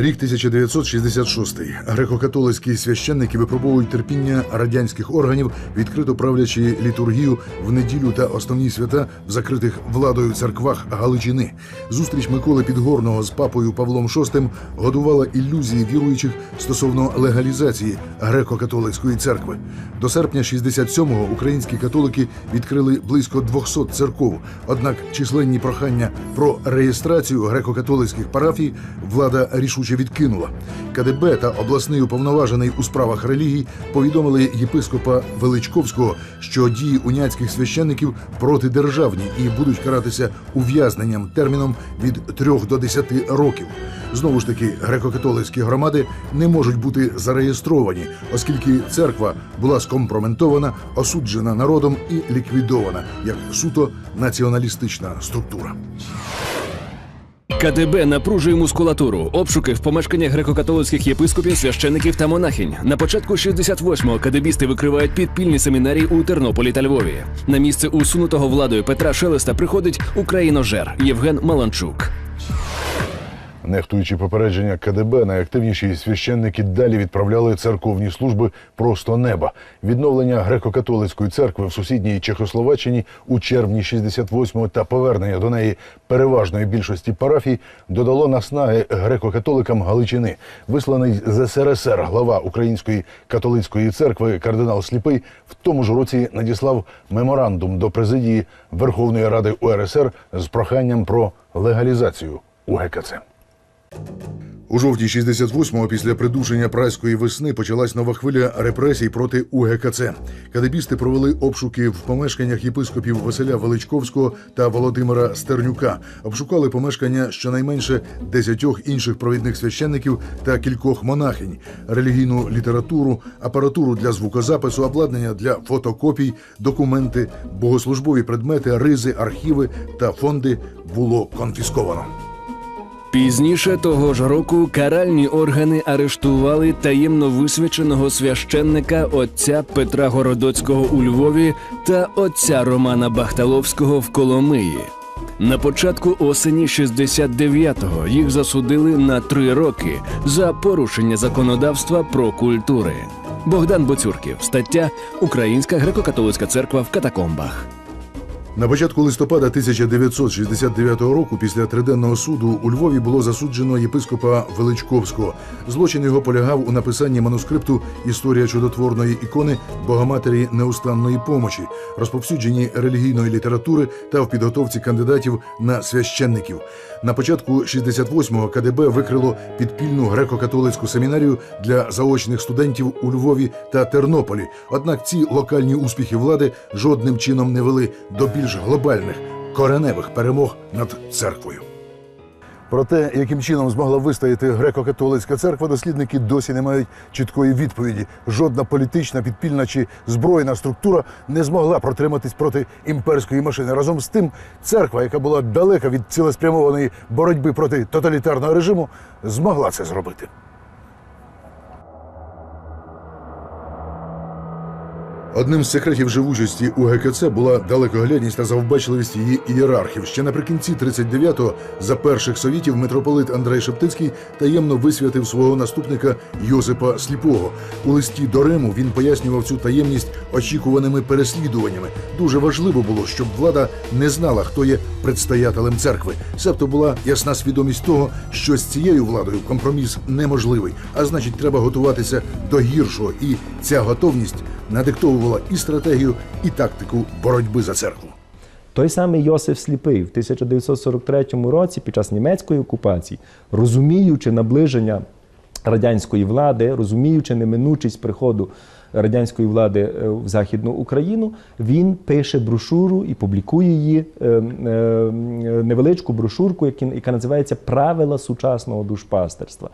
Рік 1966. Греко-католицькі священники випробовують терпіння радянських органів, відкрито правлячи літургію в неділю та основні свята в закритих владою церквах Галичини. Зустріч Миколи Підгорного з папою Павлом VI годувала ілюзії віруючих стосовно легалізації греко-католицької церкви. До серпня 67-го українські католики відкрили близько 200 церков. Однак численні прохання про реєстрацію греко-католицьких парафій влада рішуче відкинула. КДБ та обласний уповноважений у справах релігій повідомили єпископа Величковського, що дії уняцьких священників протидержавні і будуть каратися ув'язненням терміном від 3 до 10 років. Знову ж таки, греко-католицькі громади не можуть бути зареєстровані, оскільки церква була скомпроментована, осуджена народом і ліквідована як суто націоналістична структура. КДБ напружує мускулатуру, обшуки в помешканнях греко-католицьких єпископів, священиків та монахинь. На початку 68-го кадебісти викривають підпільні семінарії у Тернополі та Львові. На місце усунутого владою Петра Шелеста приходить україножер Євген Маланчук. Нехтуючи попередження КДБ, найактивніші священники далі відправляли церковні служби просто неба. Відновлення греко-католицької церкви в сусідній Чехословаччині у червні 68-го та повернення до неї переважної більшості парафій додало наснаги греко-католикам Галичини. Висланий з СРСР глава Української католицької церкви кардинал Сліпий в тому ж році надіслав меморандум до президії Верховної Ради УРСР з проханням про легалізацію УГКЦ. У жовтні 68-го після придушення прайської весни почалась нова хвиля репресій проти УГКЦ. Кадебісти провели обшуки в помешканнях єпископів Василя Величковського та Володимира Стернюка. Обшукали помешкання щонайменше десятьох інших провідних священників та кількох монахинь, релігійну літературу, апаратуру для звукозапису, обладнання для фотокопій, документи, богослужбові предмети, ризи, архіви та фонди було конфісковано. Пізніше того ж року каральні органи арештували таємно висвяченого священника отця Петра Городоцького у Львові та отця Романа Бахталовського в Коломиї. На початку осені 69-го їх засудили на три роки за порушення законодавства про культури. Богдан Боцюрків, стаття Українська греко-католицька церква в катакомбах. На початку листопада 1969 року, після триденного суду у Львові було засуджено єпископа Величковського. Злочин його полягав у написанні манускрипту Історія чудотворної ікони Богоматері неустанної помочі, розповсюдженні релігійної літератури та в підготовці кандидатів на священників. На початку 68-го КДБ викрило підпільну греко-католицьку семінарію для заочних студентів у Львові та Тернополі. Однак ці локальні успіхи влади жодним чином не вели до більш глобальних кореневих перемог над церквою. Про те, яким чином змогла вистояти греко-католицька церква, дослідники досі не мають чіткої відповіді. Жодна політична, підпільна чи збройна структура не змогла протриматись проти імперської машини. Разом з тим, церква, яка була далека від цілеспрямованої боротьби проти тоталітарного режиму, змогла це зробити. Одним з секретів живучості у ГКЦ була далекоглядність та завбачливість її ієрархів. Ще наприкінці 39-го за перших совітів митрополит Андрей Шептицький таємно висвятив свого наступника Йосипа Сліпого. У листі до Риму він пояснював цю таємність очікуваними переслідуваннями. Дуже важливо було, щоб влада не знала, хто є предстоятелем церкви. Себто була ясна свідомість того, що з цією владою компроміс неможливий, а значить, треба готуватися до гіршого. І ця готовність надиктовувала і стратегію, і тактику боротьби за церкву. Той самий Йосиф Сліпий в 1943 році під час німецької окупації, розуміючи наближення радянської влади, розуміючи неминучість приходу радянської влади е, в Західну Україну, він пише брошуру і публікує її е, е, невеличку брошурку, яка називається Правила сучасного душпастерства.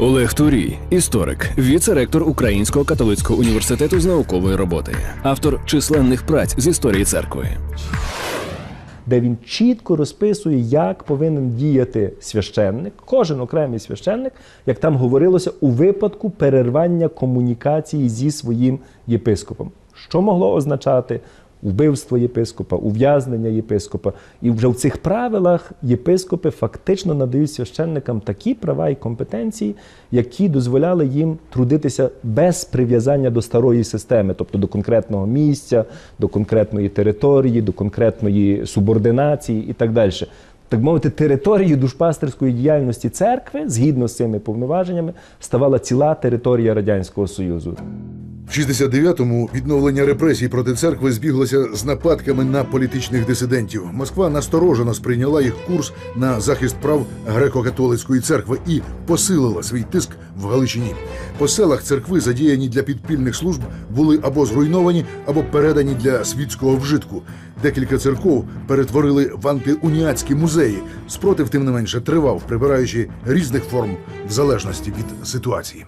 Олег Турій, історик, віце-ректор Українського католицького університету з наукової роботи, автор численних праць з історії церкви. де він чітко розписує, як повинен діяти священник, кожен окремий священник, як там говорилося, у випадку перервання комунікації зі своїм єпископом. Що могло означати Вбивство єпископа, ув'язнення єпископа. І вже в цих правилах єпископи фактично надають священникам такі права і компетенції, які дозволяли їм трудитися без прив'язання до старої системи, тобто до конкретного місця, до конкретної території, до конкретної субординації і так далі. Так мовити, територією душпастерської діяльності церкви, згідно з цими повноваженнями, ставала ціла територія Радянського Союзу. В 69-му відновлення репресій проти церкви збіглося з нападками на політичних дисидентів. Москва насторожено сприйняла їх курс на захист прав греко-католицької церкви і посилила свій тиск в Галичині. По селах церкви, задіяні для підпільних служб, були або зруйновані, або передані для світського вжитку. Декілька церков перетворили в антиуніатські музеї. Спротив, тим не менше, тривав, прибираючи різних форм в залежності від ситуації.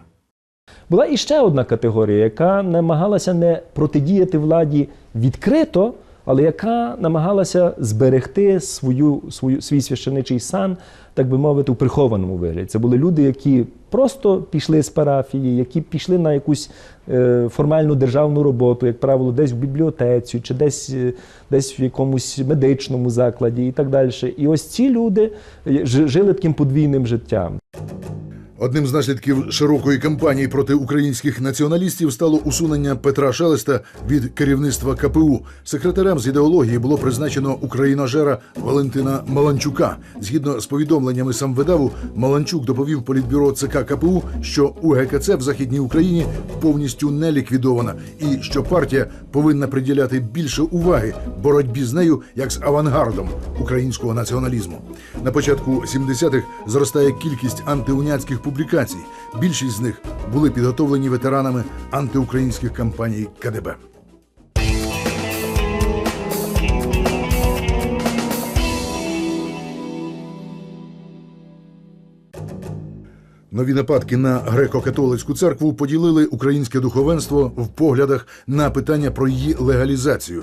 Була і ще одна категорія, яка намагалася не протидіяти владі відкрито, але яка намагалася зберегти свою, свою, свій священичий сан, так би мовити, у прихованому вигляді. Це були люди, які просто пішли з парафії, які пішли на якусь е, формальну державну роботу, як правило, десь в бібліотеці, чи десь, е, десь в якомусь медичному закладі і так далі. І ось ці люди е, жили таким подвійним життям. Одним з наслідків широкої кампанії проти українських націоналістів стало усунення Петра Шелеста від керівництва КПУ. Секретарем з ідеології було призначено україножера Валентина Маланчука. Згідно з повідомленнями самвидаву, Маланчук доповів політбюро ЦК КПУ, що УГКЦ в західній Україні повністю не ліквідована, і що партія повинна приділяти більше уваги боротьбі з нею як з авангардом українського націоналізму. На початку 70-х зростає кількість антиуняцьких публікацій. Більшість з них були підготовлені ветеранами антиукраїнських кампаній КДБ. Нові нападки на греко-католицьку церкву поділили українське духовенство в поглядах на питання про її легалізацію.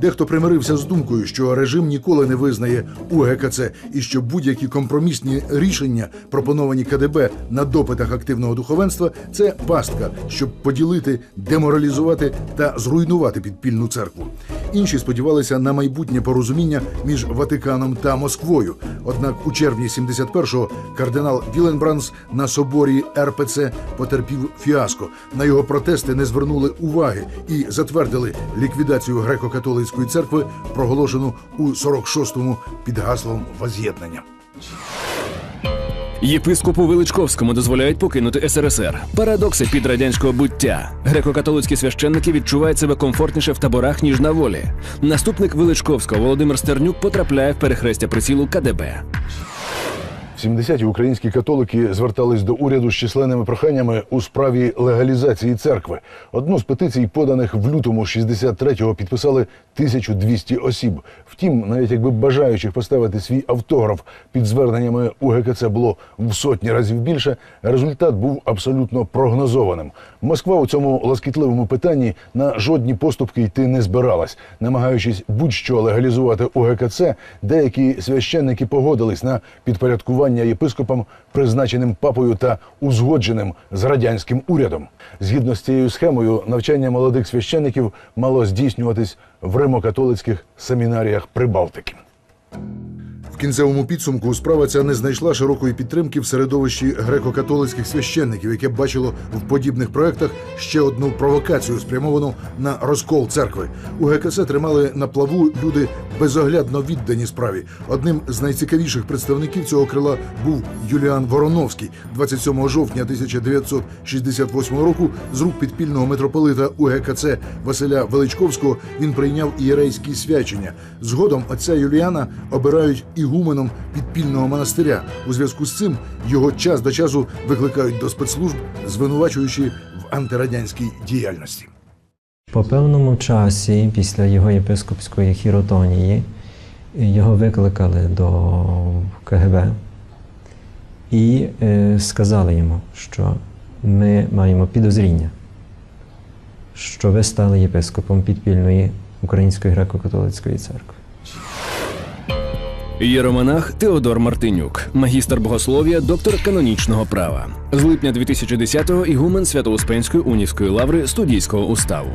Дехто примирився з думкою, що режим ніколи не визнає УГКЦ і що будь-які компромісні рішення, пропоновані КДБ на допитах активного духовенства, це пастка, щоб поділити, деморалізувати та зруйнувати підпільну церкву. Інші сподівалися на майбутнє порозуміння між Ватиканом та Москвою. Однак у червні 71-го кардинал Віленбранс на соборі РПЦ потерпів фіаско. На його протести не звернули уваги і затвердили ліквідацію греко-католицької церкви, проголошену у 46-му під гаслом воз'єднання. Єпископу Величковському дозволяють покинути СРСР. Парадокси під радянського буття. Греко-католицькі священники відчувають себе комфортніше в таборах ніж на волі. Наступник Величковського Володимир Стернюк потрапляє в перехрестя прицілу КДБ. В 70-ті українські католики звертались до уряду з численними проханнями у справі легалізації церкви. Одну з петицій, поданих в лютому 63-го, підписали 1200 осіб. Втім, навіть якби бажаючих поставити свій автограф під зверненнями УГКЦ було в сотні разів більше, результат був абсолютно прогнозованим. Москва у цьому ласкітливому питанні на жодні поступки йти не збиралась, намагаючись будь-що легалізувати УГКЦ, деякі священники погодились на підпорядкування єпископам, призначеним папою та узгодженим з радянським урядом. Згідно з цією схемою, навчання молодих священників мало здійснюватись в римо-католицьких семінаріях Прибалтики. В кінцевому підсумку справа ця не знайшла широкої підтримки в середовищі греко-католицьких священників, яке бачило в подібних проектах ще одну провокацію, спрямовану на розкол церкви. У ГКЦ тримали на плаву люди безоглядно віддані справі. Одним з найцікавіших представників цього крила був Юліан Вороновський. 27 жовтня 1968 року з рук підпільного митрополита УГКЦ Василя Величковського він прийняв ієрейські свячення. Згодом отця Юліана обирають ігуменом підпільного монастиря. У зв'язку з цим його час до часу викликають до спецслужб, звинувачуючи в антирадянській діяльності. По певному часі, після його єпископської хіротонії, його викликали до КГБ і е, сказали йому, що ми маємо підозріння, що ви стали єпископом підпільної Української греко-католицької церкви. Єромонах Теодор Мартинюк, магістр богослов'я, доктор канонічного права. З липня 2010-го ігумен Свято-Успенської унівської лаври студійського уставу.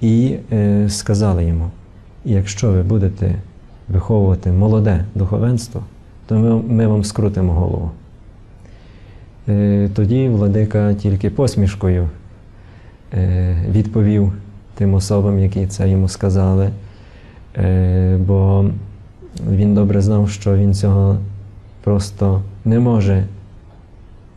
і е, сказали йому: якщо ви будете виховувати молоде духовенство, то ми, ми вам скрутимо голову. Е, тоді владика тільки посмішкою е, відповів тим особам, які це йому сказали, бо він добре знав, що він цього просто не може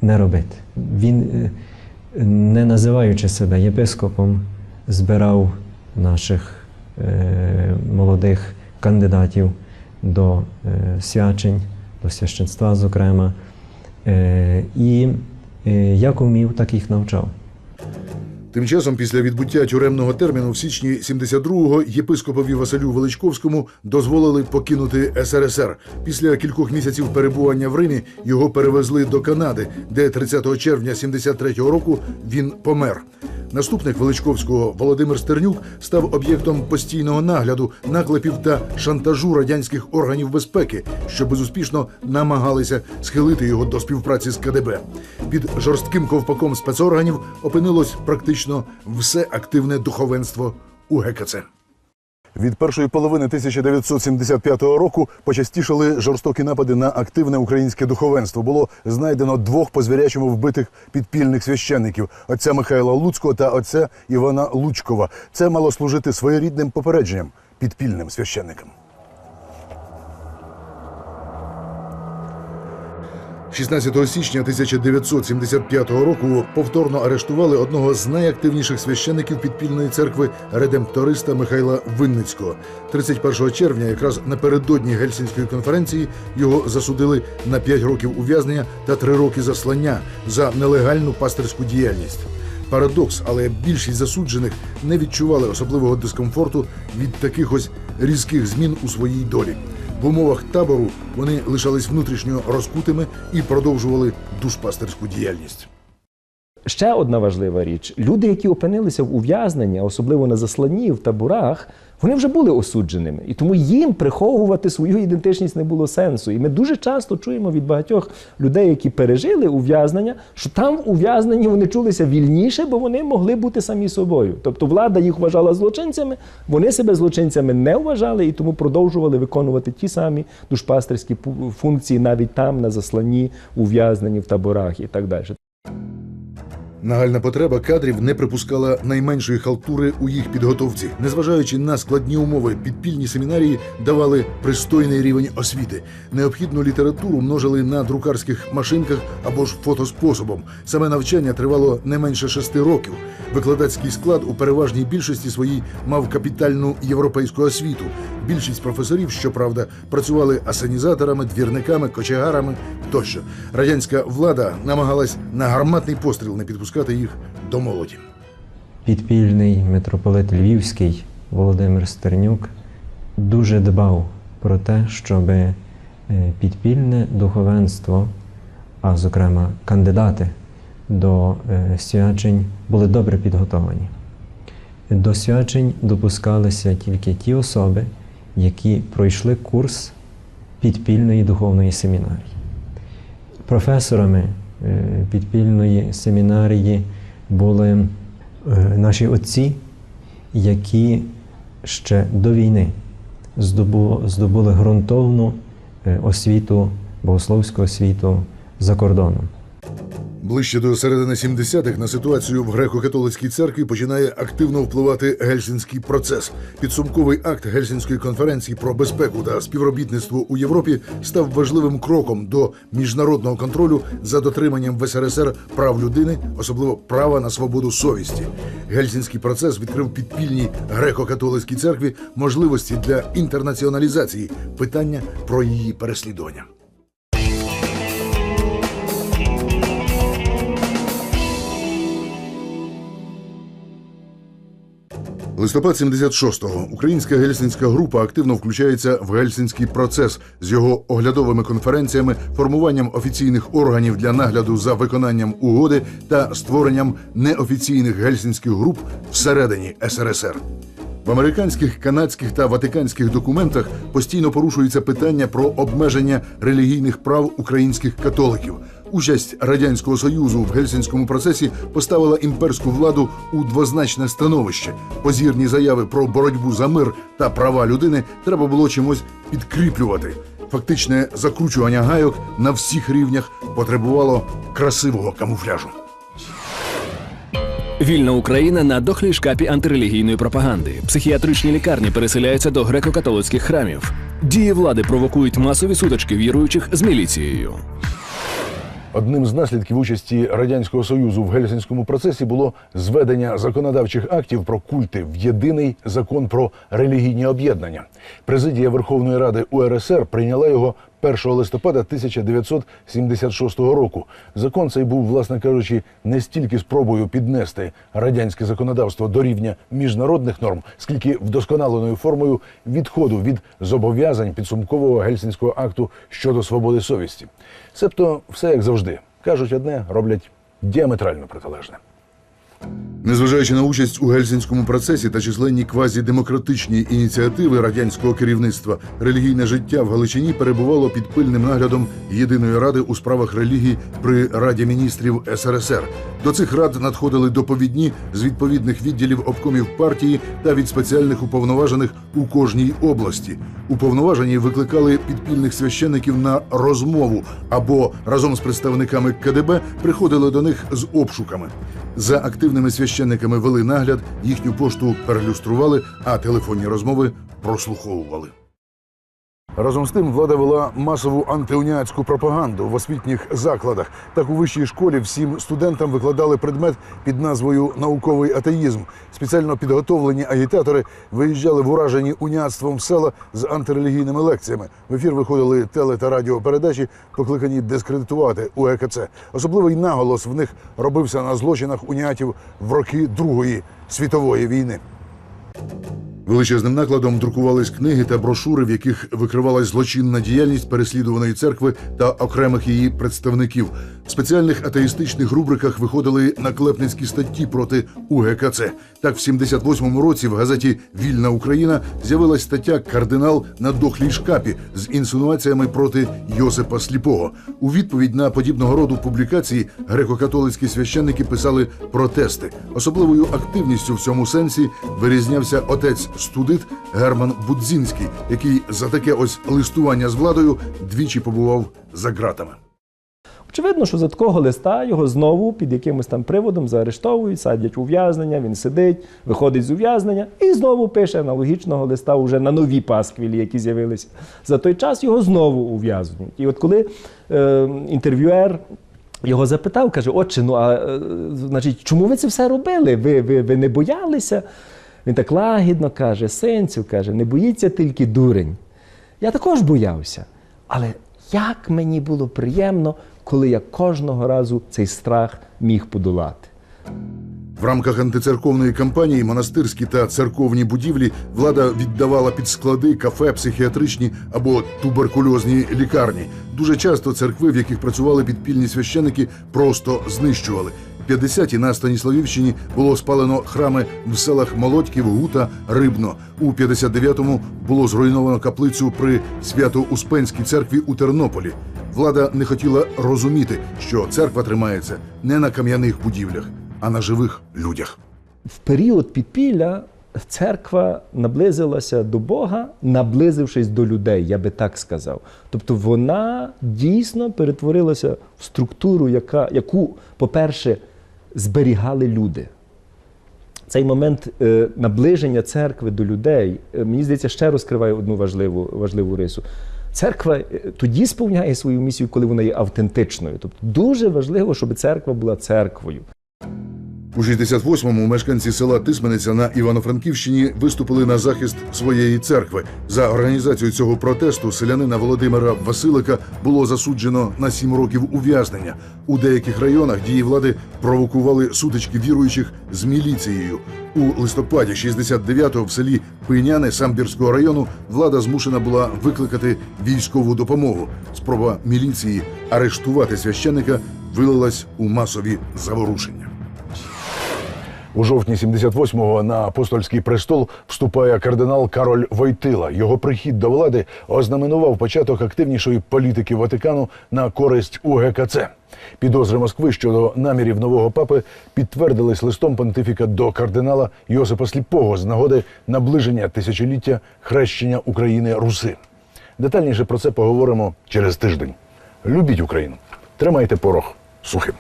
не робити. Він, е, не називаючи себе єпископом, збирав наших е, молодих кандидатів до е, свячень, до священства, зокрема. Е, і е, як умів, так їх навчав. Тим часом, після відбуття тюремного терміну в січні 72-го єпископові Василю Величковському дозволили покинути СРСР. Після кількох місяців перебування в Римі його перевезли до Канади, де 30 червня 73-го року він помер. Наступник Величковського Володимир Стернюк став об'єктом постійного нагляду, наклепів та шантажу радянських органів безпеки, що безуспішно намагалися схилити його до співпраці з КДБ. Під жорстким ковпаком спецорганів опинилось практично все активне духовенство у ГКЦ. Від першої половини 1975 року почастішали жорстокі напади на активне українське духовенство. Було знайдено двох по звірячому вбитих підпільних священників отця Михайла Луцького та отця Івана Лучкова. Це мало служити своєрідним попередженням підпільним священникам. 16 січня 1975 року повторно арештували одного з найактивніших священиків підпільної церкви редемпториста Михайла Винницького. 31 червня, якраз напередодні Гельсінської конференції, його засудили на 5 років ув'язнення та 3 роки заслання за нелегальну пастирську діяльність. Парадокс, але більшість засуджених не відчували особливого дискомфорту від таких ось різких змін у своїй долі. В умовах табору вони лишались внутрішньо розкутими і продовжували душпастерську діяльність. Ще одна важлива річ: люди, які опинилися в ув'язненні, особливо на засланні в таборах, вони вже були осудженими, і тому їм приховувати свою ідентичність не було сенсу. І ми дуже часто чуємо від багатьох людей, які пережили ув'язнення, що там в ув'язненні вони чулися вільніше, бо вони могли бути самі собою. Тобто влада їх вважала злочинцями, вони себе злочинцями не вважали і тому продовжували виконувати ті самі душпастерські функції навіть там, на засланні, ув'язненні в таборах і так далі. Нагальна потреба кадрів не припускала найменшої халтури у їх підготовці. Незважаючи на складні умови, підпільні семінарії давали пристойний рівень освіти. Необхідну літературу множили на друкарських машинках або ж фотоспособом. Саме навчання тривало не менше шести років. Викладацький склад у переважній більшості своїй мав капітальну європейську освіту. Більшість професорів, щоправда, працювали асанізаторами, двірниками, кочегарами тощо. Радянська влада намагалась на гарматний постріл не підпускати їх до молоді. підпільний митрополит Львівський Володимир Стернюк дуже дбав про те, щоб е, підпільне духовенство, а зокрема кандидати до е, свячень, були добре підготовані. До свячень допускалися тільки ті особи, які пройшли курс підпільної духовної семінарії. Професорами підпільної семінарії були е, наші отці, які ще до війни здобули ґрунтовну е, освіту, богословську освіту за кордоном. Ближче до середини 70-х на ситуацію в греко-католицькій церкві починає активно впливати гельсінський процес. Підсумковий акт Гельсінської конференції про безпеку та співробітництво у Європі став важливим кроком до міжнародного контролю за дотриманням в СРСР прав людини, особливо права на свободу совісті. Гельсінський процес відкрив підпільній греко-католицькій церкві можливості для інтернаціоналізації питання про її переслідування. Листопад 76-го. Українська гельсінська група активно включається в гельсінський процес з його оглядовими конференціями, формуванням офіційних органів для нагляду за виконанням угоди та створенням неофіційних гельсінських груп всередині СРСР. В американських, канадських та ватиканських документах постійно порушується питання про обмеження релігійних прав українських католиків. Участь радянського союзу в гельсінському процесі поставила імперську владу у двозначне становище. Позірні заяви про боротьбу за мир та права людини треба було чимось підкріплювати. Фактичне закручування гайок на всіх рівнях потребувало красивого камуфляжу. Вільна Україна на дохлій шкапі антирелігійної пропаганди. Психіатричні лікарні переселяються до греко-католицьких храмів. Дії влади провокують масові сутички віруючих з міліцією. Одним з наслідків участі радянського союзу в гельсінському процесі було зведення законодавчих актів про культи в єдиний закон про релігійні об'єднання. Президія Верховної Ради УРСР прийняла його 1 листопада 1976 року. Закон цей був, власне кажучи, не стільки спробою піднести радянське законодавство до рівня міжнародних норм, скільки вдосконаленою формою відходу від зобов'язань підсумкового гельсінського акту щодо свободи совісті. Себто все як завжди. Кажуть одне, роблять діаметрально протилежне. Незважаючи на участь у гельсінському процесі та численні квазідемократичні ініціативи радянського керівництва, релігійне життя в Галичині перебувало під пильним наглядом єдиної ради у справах релігії при Раді міністрів СРСР. До цих рад надходили доповідні з відповідних відділів обкомів партії та від спеціальних уповноважених у кожній області. Уповноважені викликали підпільних священиків на розмову або разом з представниками КДБ приходили до них з обшуками. За активними священниками вели нагляд, їхню пошту перелюстрували, а телефонні розмови прослуховували. Разом з тим влада вела масову антиуніатську пропаганду в освітніх закладах. Так у вищій школі всім студентам викладали предмет під назвою Науковий атеїзм. Спеціально підготовлені агітатори виїжджали в уражені уніатством села з антирелігійними лекціями. В ефір виходили теле та радіопередачі, покликані дискредитувати УЕКЦ. Особливий наголос в них робився на злочинах уніатів в роки Другої світової війни. Величезним накладом друкувались книги та брошури, в яких викривалась злочинна діяльність переслідуваної церкви та окремих її представників. В спеціальних атеїстичних рубриках виходили наклепницькі статті проти УГКЦ. Так, в 78-му році в газеті Вільна Україна з'явилась стаття Кардинал на дохлій шкапі з інсинуаціями проти Йосипа Сліпого. У відповідь на подібного роду публікації греко-католицькі священники писали протести. Особливою активністю в цьому сенсі вирізнявся отець студит Герман Будзінський, який за таке ось листування з владою двічі побував за ґратами. Очевидно, що за такого листа його знову під якимось там приводом заарештовують, садять ув'язнення, він сидить, виходить з ув'язнення і знову пише аналогічного листа вже на нові пасквілі, які з'явилися. За той час його знову ув'язнюють. І от коли е, інтерв'юер його запитав, каже: Отче, ну а е, значить, чому ви це все робили? Ви, ви, ви не боялися? Він так лагідно каже: синцю, каже, не боїться тільки дурень. Я також боявся. Але як мені було приємно, коли я кожного разу цей страх міг подолати. В рамках антицерковної кампанії монастирські та церковні будівлі влада віддавала під склади, кафе, психіатричні або туберкульозні лікарні. Дуже часто церкви, в яких працювали підпільні священики, просто знищували. В 50-ті на Станіславівщині було спалено храми в селах Молодьків, Гута, Рибно. У 59-му було зруйновано каплицю при Свято-Успенській церкві у Тернополі. Влада не хотіла розуміти, що церква тримається не на кам'яних будівлях, а на живих людях. В період підпілля церква наблизилася до Бога, наблизившись до людей, я би так сказав. Тобто вона дійсно перетворилася в структуру, яка, яку, по-перше, зберігали люди. Цей момент е, наближення церкви до людей, е, мені здається, ще розкриває одну важливу, важливу рису. Церква е, тоді сповняє свою місію, коли вона є автентичною. Тобто дуже важливо, щоб церква була церквою. У 68-му мешканці села Тисмениця на Івано-Франківщині виступили на захист своєї церкви. За організацію цього протесту селянина Володимира Василика було засуджено на сім років ув'язнення. У деяких районах дії влади провокували сутички віруючих з міліцією. У листопаді 69-го в селі Пийняне Самбірського району влада змушена була викликати військову допомогу. Спроба міліції арештувати священника вилилась у масові заворушення. У жовтні 78-го на апостольський престол вступає кардинал Кароль Войтила. Його прихід до влади ознаменував початок активнішої політики Ватикану на користь УГКЦ. Підозри Москви щодо намірів нового папи підтвердились листом понтифіка до кардинала Йосипа Сліпого з нагоди наближення тисячоліття хрещення України Руси. Детальніше про це поговоримо через тиждень. Любіть Україну, тримайте порох сухим.